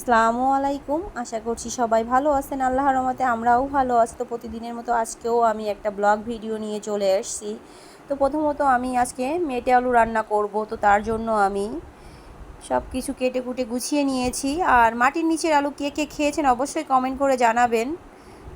আসসালামু আলাইকুম। আশা করছি সবাই ভালো আছেন। আল্লাহর রহমতে আমরাও ভালো আছি। তো প্রতিদিনের মতো আজকেও আমি একটা ব্লগ ভিডিও নিয়ে চলে এসেছি। তো প্রথমত আমি আজকে মেটে আলু রান্না করব। তো তার জন্য আমি সব কিছু কেটে কুটে গুছিয়ে নিয়েছি। আর মাটির নিচের আলু কে কে খেয়েছেন অবশ্যই কমেন্ট করে জানাবেন।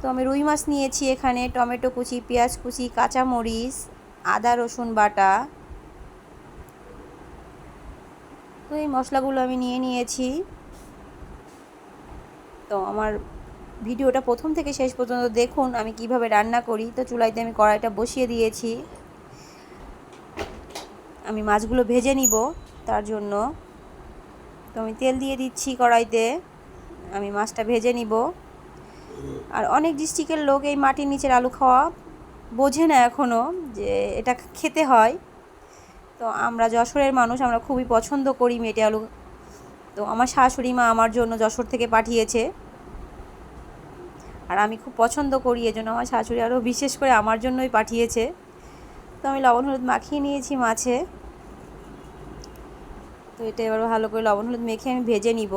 তো আমি রুই মাছ নিয়েছি এখানে। টমেটো কুচি, পেঁয়াজ কুচি, কাঁচামরিচ, আদা, রসুন বাটা। তো এই মশলাগুলো আমি নিয়ে নিয়েছি। তো আমার ভিডিওটা প্রথম থেকে শেষ পর্যন্ত দেখুন, আমি কীভাবে রান্না করি। তো চুলাইতে আমি কড়াইটা বসিয়ে দিয়েছি। আমি মাছগুলো ভেজে নিব তার জন্য। তো আমি তেল দিয়ে দিচ্ছি কড়াইতে। আমি মাছটা ভেজে নিব। আর অনেক ডিস্ট্রিক্টের লোক এই মাটির নিচের আলু খাওয়া বোঝে না এখনও যে এটা খেতে হয়। তো আমরা যশোরের মানুষ, আমরা খুবই পছন্দ করি মেটে আলু। তো আমার শাশুড়ি মা আমার জন্য যশোর থেকে পাঠিয়েছে। আর আমি খুব পছন্দ করি, এজন্য আমার শাশুড়ি আরও বিশেষ করে আমার জন্যই পাঠিয়েছে। তো আমি লবণ, হলুদ মাখিয়ে নিয়েছি মাছে। তো এটা এবার ভালো করে লবণ, হলুদ মেখে আমি ভেজে নিব।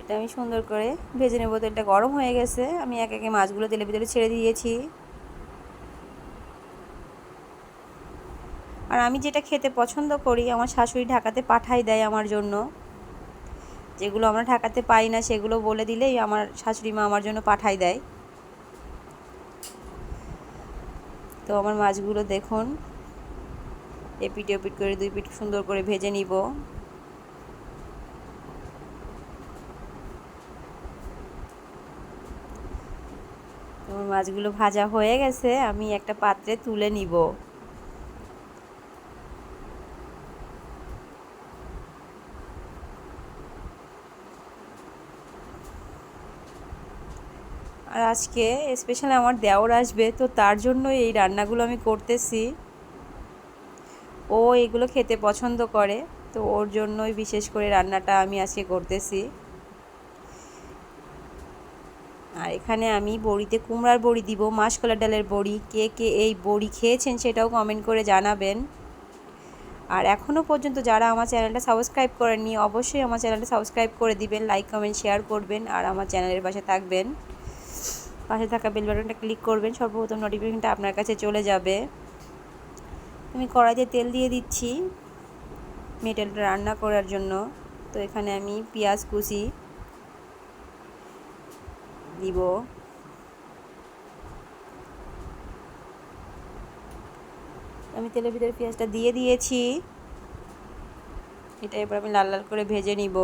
এটা আমি সুন্দর করে ভেজে নেব। তো এটা গরম হয়ে গেছে, আমি এক একে মাছগুলো তেলের ভিতরে ছেড়ে দিয়েছি। আর আমি যেটা খেতে পছন্দ করি, আমার শাশুড়ি ঢাকাতে পাঠাই দেয় আমার জন্য। যেগুলো আমরা ঢাকাতে পাই না, সেগুলো বলে দিলেই আমার শাশুড়ি মা আমার জন্য পাঠাই দেয়। তো আমার মাছগুলো দেখুন। এপিট এপিট করে, দুই পিট সুন্দর করে ভেজে নিব। মাছগুলো ভাজা হয়ে গেছে, আমি একটা পাত্রে তুলে নিব। আর আজকে স্পেশালি আমার দেওর আসবে, তো তার জন্য এই রান্নাগুলো আমি করতেছি। ও এগুলো খেতে পছন্দ করে, তো ওর জন্যই বিশেষ করে রান্নাটা আমি আজকে করতেছি। আর এখানে আমি বড়িতে কুমড়ার বড়ি দিব মাসকলা ডালের বড়ি, কে কে এই বড়ি খেয়েছেন সেটাও কমেন্ট করে জানাবেন। আর এখনও পর্যন্ত যারা আমার চ্যানেলটা সাবস্ক্রাইব করেননি, অবশ্যই আমার চ্যানেলটা সাবস্ক্রাইব করে দিবেন লাইক কমেন্ট শেয়ার করবেন, আর আমার চ্যানেলের পাশে থাকবেন। পাশে থাকা বেল বাটনটা ক্লিক করবেন, সর্বপ্রথম নোটিফিকেশনটা আপনার কাছে চলে যাবে। আমি কড়াইতে তেল দিয়ে দিচ্ছি মেটেলটা রান্না করার জন্য। তো এখানে আমি পেঁয়াজ কুচি দিব। আমি তেলের ভিতরে পেঁয়াজটা দিয়ে দিয়েছি। এটা এবার আমি লাল লাল করে ভেজে নিব।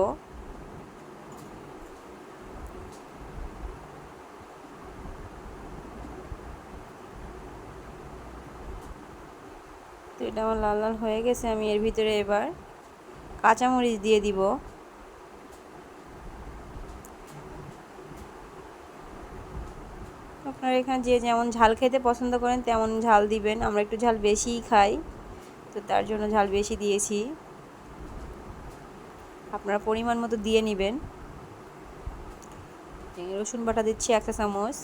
এটা আমার লাল লাল হয়ে গেছে, আমি এর ভিতরে এবার কাঁচামরিচ দিয়ে দিব। আপনারা এখানে যে যেমন ঝাল খেতে পছন্দ করেন, তেমন ঝাল দিবেন। আমরা একটু ঝাল বেশিই খাই, তো তার জন্য ঝাল বেশি দিয়েছি। আপনারা পরিমাণ মতো দিয়ে নেবেন। রসুন বাটা দিচ্ছি একটা চামচ।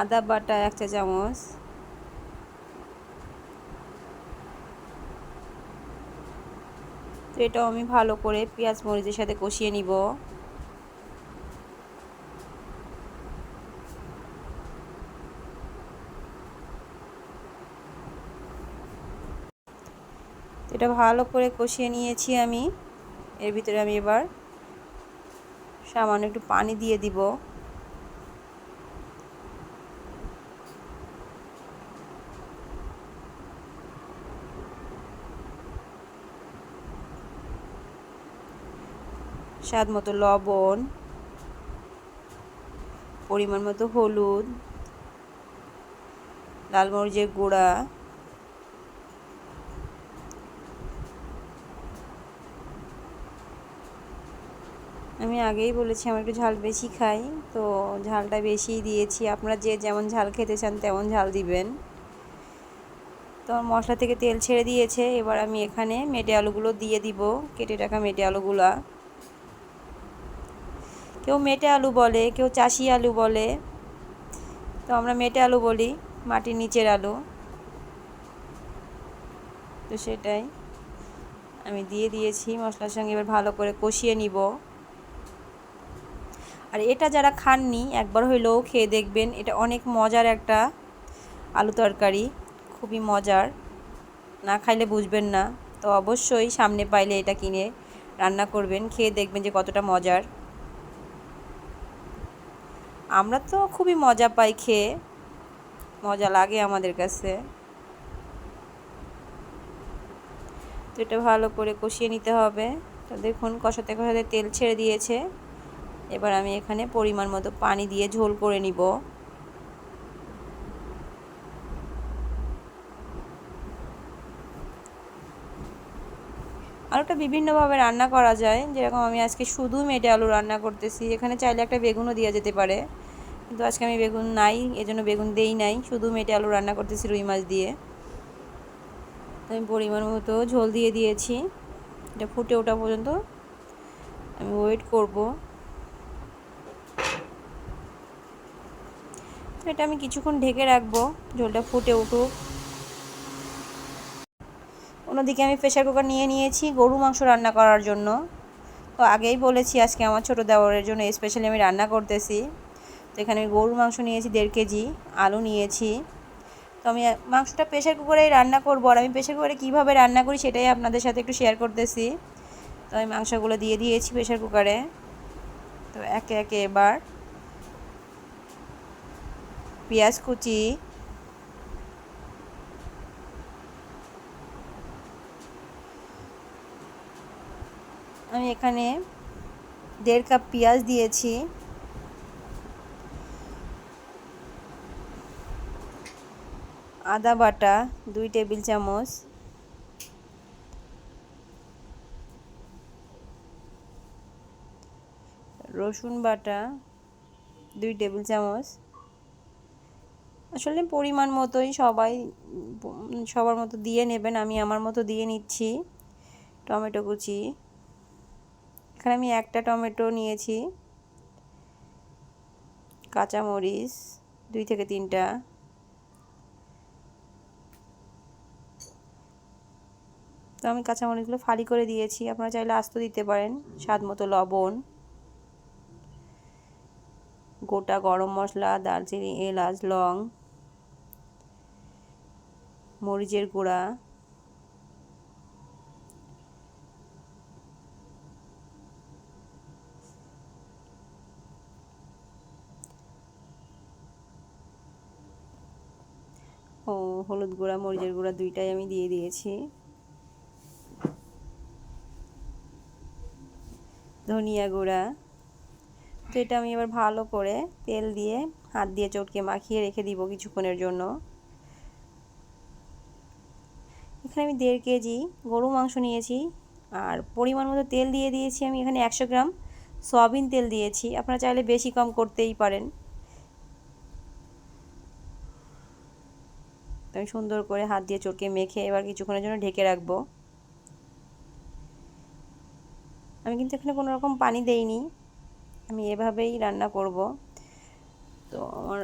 আদা, বাটা, এক চা চামচ। তো এটাও আমি ভালো করে পেঁয়াজ, মরিচের সাথে কষিয়ে নিব। এটা ভালো করে কষিয়ে নিয়েছি আমি। এর ভিতরে আমি এবার সামান্য একটু পানি দিয়ে দিব। স্বাদ মতো লবণ, পরিমাণ মতো হলুদ, লাল মরিচের গুঁড়া, আমি আগেই বলেছি আমার একটু ঝাল বেশি খাই, তো ঝালটা বেশিই দিয়েছি। আপনারা যে যেমন ঝাল খেতে চান তেমন ঝাল দিবেন। তো মশলা থেকে তেল ছেড়ে দিয়েছে, এবার আমি এখানে মেটে আলুগুলো দিয়ে দিব, কেটে রাখা মেটে আলুগুলা। কেউ মেটে আলু বলে, কেউ চাষি আলু বলে। তো আমরা মেটে আলু বলি, মাটির নিচের আলু। তো সেটাই। আমি দিয়ে দিয়েছি মশলার সঙ্গে, এবার ভালো করে কষিয়ে নিব। আর এটা যারা খাননি, একবার হইলেও খেয়ে দেখবেন, এটা অনেক মজার একটা আলু তরকারি, খুবই মজার। না খাইলে বুঝবেন না। তো অবশ্যই সামনে পাইলে এটা কিনে রান্না করবেন, খেয়ে দেখবেন যে কতটা মজার। আমরা তো খুবই মজা পাই খেয়ে। মজা লাগে আমাদের কাছে। তো এটা ভালো করে কষিয়ে নিতে হবে। তো দেখুন, কষাতে কষাতে তেল ছেড়ে দিয়েছে। এবার আমি এখানে পরিমাণ মতো পানি দিয়ে ঝোল করে নিব। আলুটা বিভিন্নভাবে রান্না করা যায়। যেরকম আমি আজকে শুধু মেটে আলু রান্না করতেছি। এখানে চাইলে একটা বেগুনও দেওয়া যেতে পারে। কিন্তু আজকে আমি বেগুন নাই, এজন্য বেগুন দেই নাই, শুধু মেটে আলু রান্না করতেছি রুই মাছ দিয়ে। আমি পরিমাণ মতো ঝোল দিয়ে দিয়েছি, এটা ফুটে ওঠা পর্যন্ত আমি ওয়েট করব। এটা আমি কিছুক্ষণ ঢেকে রাখব, ঝোলটা ফুটে উঠুক। অন্যদিকে আমি প্রেশার কুকার নিয়ে নিয়েছি গরু মাংস রান্না করার জন্য। তো আগেই বলেছি আজকে আমার ছোটো দেওয়ারের জন্য স্পেশালি আমি রান্না করতেছি। তো এখানে আমি গরুর মাংস নিয়েছি, দেড় কেজি, আলু নিয়েছি। তো আমি, মাংসটা প্রেশার কুকারেই রান্না করব। আর আমি প্রেশার কুকারে কীভাবে রান্না করি সেটাই আপনাদের সাথে একটু শেয়ার করতেছি। তো আমি মাংসগুলো দিয়ে দিয়েছি প্রেশার কুকারে। তো একে একে এবার পেঁয়াজ কুচি, আমি এখানে দেড় কাপ পেঁয়াজ দিয়েছি। আদা বাটা, দুই টেবিল চামচ। রসুন বাটা, দুই টেবিল চামচ। আসলে পরিমাণ মতোই সবাই, সবার মতো দিয়ে নেবেন, আমি আমার মতো দিয়ে নিচ্ছি টমেটো কুচি। এখানে আমি একটা টমেটো নিয়েছি, কাঁচামরিচ, দুই থেকে তিনটা। তো আমি কাঁচামরিচগুলো ফালি করে দিয়েছি। আপনারা চাইলে আস্ত দিতে পারেন, স্বাদ মতো লবণ, গোটা গরম মশলা, দারচিনি, এলাচ, লং, মরিচের গুঁড়া, ও হলুদ গুঁড়া, মরিচের গুঁড়া দুইটাই আমি দিয়ে দিয়েছি। ধনিয়া গুঁড়া। তো এটা আমি এবার ভালো করে তেল দিয়ে হাত দিয়ে চটকে মাখিয়ে রেখে দিব কিছুক্ষণের জন্য। এখানে আমি দেড় কেজি গরু মাংস নিয়েছি আর পরিমাণ মতো তেল দিয়ে দিয়েছি আমি। এখানে একশো গ্রাম সয়াবিন তেল দিয়েছি। আপনারা চাইলে বেশি কম করতেই পারেন। আমি সুন্দর করে হাত দিয়ে চটকে মেখে এবার কিছুক্ষণের জন্য ঢেকে রাখব। আমি কিন্তু এখানে কোনো রকম পানি দেইনি। আমি এভাবেই রান্না করব। তো আমার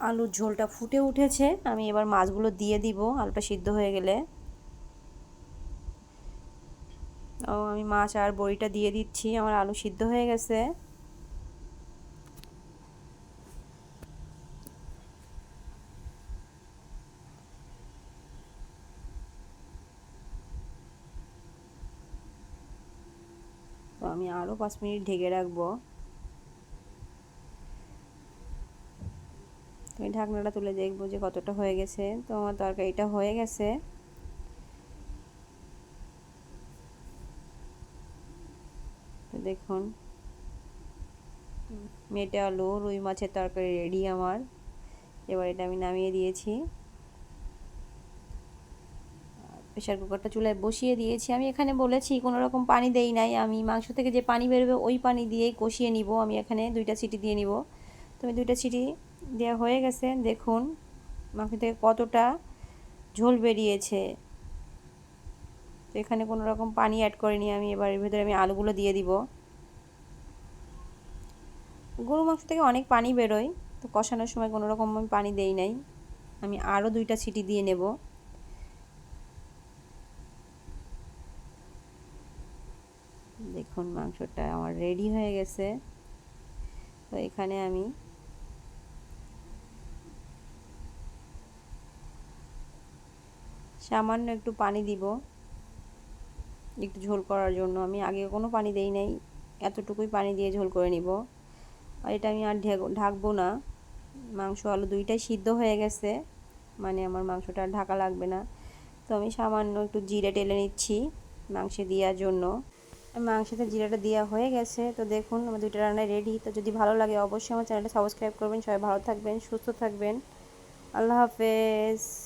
আলুর ঝোলটা ফুটে উঠেছে। আমি এবার মাছগুলো দিয়ে দিব আলুটা সিদ্ধ হয়ে গেলে। ও, আমি মাছ আর বড়িটা দিয়ে দিচ্ছি। আমার আলু সিদ্ধ হয়ে গেছে। তো আমি আরও পাঁচ মিনিট ঢেকে রাখব। আমি ঢাকনাটা তুলে দেখব যে কতটা হয়ে গেছে। তো আমার তরকারিটা হয়ে গেছে। তো দেখুন, মেটে আলু, রুই মাছের তরকারি রেডি আমার। এবার এটা আমি নামিয়ে দিয়েছি। প্রেশার কুকারটা চুলায় বসিয়ে দিয়েছি। আমি এখানে বলেছি, কোনো রকম পানি দেই নাই। আমি মাংস থেকে যে পানি বেরোবে, ওই পানি দিয়েই কষিয়ে নিব। আমি এখানে দুইটা সিটি দিয়ে নিব। তো আমি দুইটা সিটি দেওয়া হয়ে গেছে। দেখুন, মাংস থেকে কতটা ঝোল বেরিয়েছে। তো এখানে কোনো রকম পানি অ্যাড করিনি আমি। এবার এর ভেতরে আমি আলুগুলো দিয়ে দিব। গরু মাংস থেকে অনেক পানি বেরোয়। তো কষানোর সময় কোনো রকম আমি পানি দেই নাই। আমি আরও দুইটা সিটি দিয়ে নেব। দেখুন মাংসটা আমার রেডি হয়ে গেছে। তো এখানে আমি সামান্য একটু পানি দিব। একটু ঝোল করার জন্য। আমি আগে কোনো পানি দেই নাই। এতটুকুই পানি দিয়ে ঝোল করে নিব। আর এটা আমি আর ঢাকবো না। মাংস আলু দুইটাই সিদ্ধ হয়ে গেছে। মানে আমার মাংসটা আর ঢাকা লাগবে না। তো আমি সামান্য একটু জিরে টেলে নিচ্ছি মাংসে দেওয়ার জন্য। মাংসতে জিরাটা দেওয়া হয়ে গেছে। তো দেখুন, আমার দুইটা রান্না রেডি তো যদি ভালো লাগে অবশ্যই আমার চ্যানেলটা সাবস্ক্রাইব করবেন। সবাই ভালো থাকবেন, সুস্থ থাকবেন। আল্লাহ হাফেজ।